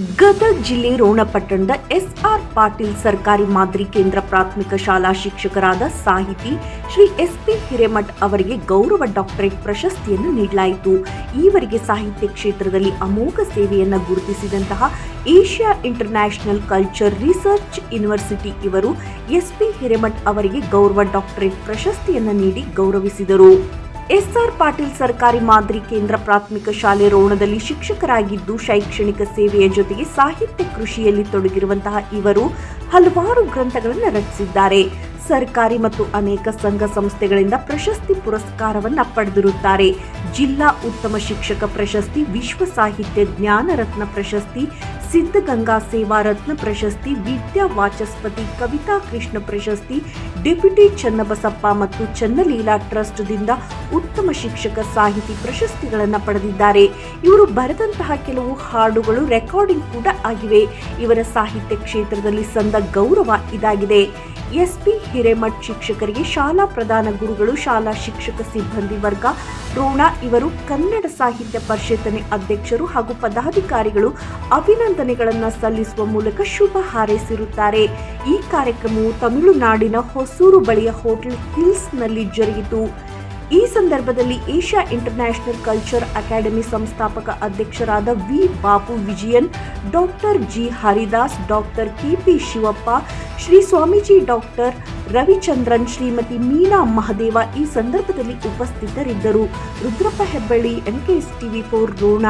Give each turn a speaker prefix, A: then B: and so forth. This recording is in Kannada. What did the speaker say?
A: ಗದಗ ಜಿಲ್ಲೆ ರೋಣಪಟ್ಟಣದ ಎಸ್ಆರ್ ಪಾಟೀಲ್ ಸರ್ಕಾರಿ ಮಾದರಿ ಕೇಂದ್ರ ಪ್ರಾಥಮಿಕ ಶಾಲಾ ಶಿಕ್ಷಕರಾದ ಸಾಹಿತಿ ಶ್ರೀ ಎಸ್ ಪಿ ಹಿರೇಮಠ್ ಅವರಿಗೆ ಗೌರವ ಡಾಕ್ಟರೇಟ್ ಪ್ರಶಸ್ತಿಯನ್ನು ನೀಡಲಾಯಿತು. ಈವರೆಗೆ ಸಾಹಿತ್ಯ ಕ್ಷೇತ್ರದಲ್ಲಿ ಅಮೋಘ ಸೇವೆಯನ್ನು ಗುರುತಿಸಿದಂತಹ Asia international culture research university ಇವರು ಎಸ್ ಪಿ ಹಿರೇಮಠ್ ಅವರಿಗೆ ಗೌರವ ಡಾಕ್ಟರೇಟ್ ಪ್ರಶಸ್ತಿಯನ್ನು ನೀಡಿ ಗೌರವಿಸಿದರು. ಎಸ್ಆರ್ ಪಾಟೀಲ್ ಸರ್ಕಾರಿ ಮಾದರಿ ಕೇಂದ್ರ ಪ್ರಾಥಮಿಕ ಶಾಲೆ ರೋಣದಲ್ಲಿ ಶಿಕ್ಷಕರಾಗಿದ್ದು ಶೈಕ್ಷಣಿಕ ಸೇವೆಯ ಜೊತೆಗೆ ಸಾಹಿತ್ಯ ಕೃಷಿಯಲ್ಲಿ ತೊಡಗಿರುವಂತಹ ಇವರು ಹಲವಾರು ಗ್ರಂಥಗಳನ್ನು ರಚಿಸಿದ್ದಾರೆ. ಸರ್ಕಾರಿ ಮತ್ತು ಅನೇಕ ಸಂಘ ಸಂಸ್ಥೆಗಳಿಂದ ಪ್ರಶಸ್ತಿ ಪುರಸ್ಕಾರವನ್ನು ಪಡೆದಿರುತ್ತಾರೆ. ಜಿಲ್ಲಾ ಉತ್ತಮ ಶಿಕ್ಷಕ ಪ್ರಶಸ್ತಿ, ವಿಶ್ವ ಸಾಹಿತ್ಯ ಜ್ಞಾನ ರತ್ನ ಪ್ರಶಸ್ತಿ ಸಿದ್ಧಗಂಗಾ ಸೇವಾ ರತ್ನ ಪ್ರಶಸ್ತಿ, ವಿದ್ಯಾ ವಾಚಸ್ಪತಿ ಕವಿತಾ ಕೃಷ್ಣ ಪ್ರಶಸ್ತಿ, ಡೆಪ್ಯೂಟಿ ಚನ್ನಬಸಪ್ಪ ಮತ್ತು ಚನ್ನಲೀಲಾ ಟ್ರಸ್ಟ್ದಿಂದ ಉತ್ತಮ ಶಿಕ್ಷಕ ಸಾಹಿತಿ ಪ್ರಶಸ್ತಿಗಳನ್ನು ಪಡೆದಿದ್ದಾರೆ. ಇವರು ಬರೆದಂತಹ ಕೆಲವು ಹಾಡುಗಳು ರೆಕಾರ್ಡಿಂಗ್ ಕೂಡ ಆಗಿವೆ. ಇವರ ಸಾಹಿತ್ಯ ಕ್ಷೇತ್ರದಲ್ಲಿ ಸಂದ ಗೌರವ ಇದಾಗಿದೆ. ಎಸ್ಪಿ ಹಿರೇಮಠ್ ಶಿಕ್ಷಕರಿಗೆ ಶಾಲಾ ಪ್ರಧಾನ ಗುರುಗಳು, ಶಾಲಾ ಶಿಕ್ಷಕ ಸಿಬ್ಬಂದಿ ವರ್ಗ ರೋಣ ಇವರು, ಕನ್ನಡ ಸಾಹಿತ್ಯ ಪರಿಷತ್ತನೆ ಅಧ್ಯಕ್ಷರು ಹಾಗೂ ಪದಾಧಿಕಾರಿಗಳು ಅಭಿನಂದನೆಗಳನ್ನು ಸಲ್ಲಿಸುವ ಮೂಲಕ ಶುಭ ಹಾರೈಸಿರುತ್ತಾರೆ. ಈ ಕಾರ್ಯಕ್ರಮವು ತಮಿಳುನಾಡಿನ ಹೊಸೂರು ಬಳಿಯ ಹೋಟೆಲ್ ಹಿಲ್ಸ್ನಲ್ಲಿ ಜರುಗಿತು. ಈ ಸಂದರ್ಭದಲ್ಲಿ ಏಷ್ಯಾ ಇಂಟರ್ನ್ಯಾಷನಲ್ ಕಲ್ಚರ್ ಅಕಾಡೆಮಿ ಸಂಸ್ಥಾಪಕ ಅಧ್ಯಕ್ಷರಾದ V Bapu Vijayan, doctor G Haridas, doctor KP Shivappa, Shri Swamiji doctor Ravichandran, Shrimati Meena Mahadeva ಈ ಸಂದರ್ಭದಲ್ಲಿ ಉಪಸ್ಥಿತರಿದ್ದರು. Rudrappa Hebballi NKS TV four Ron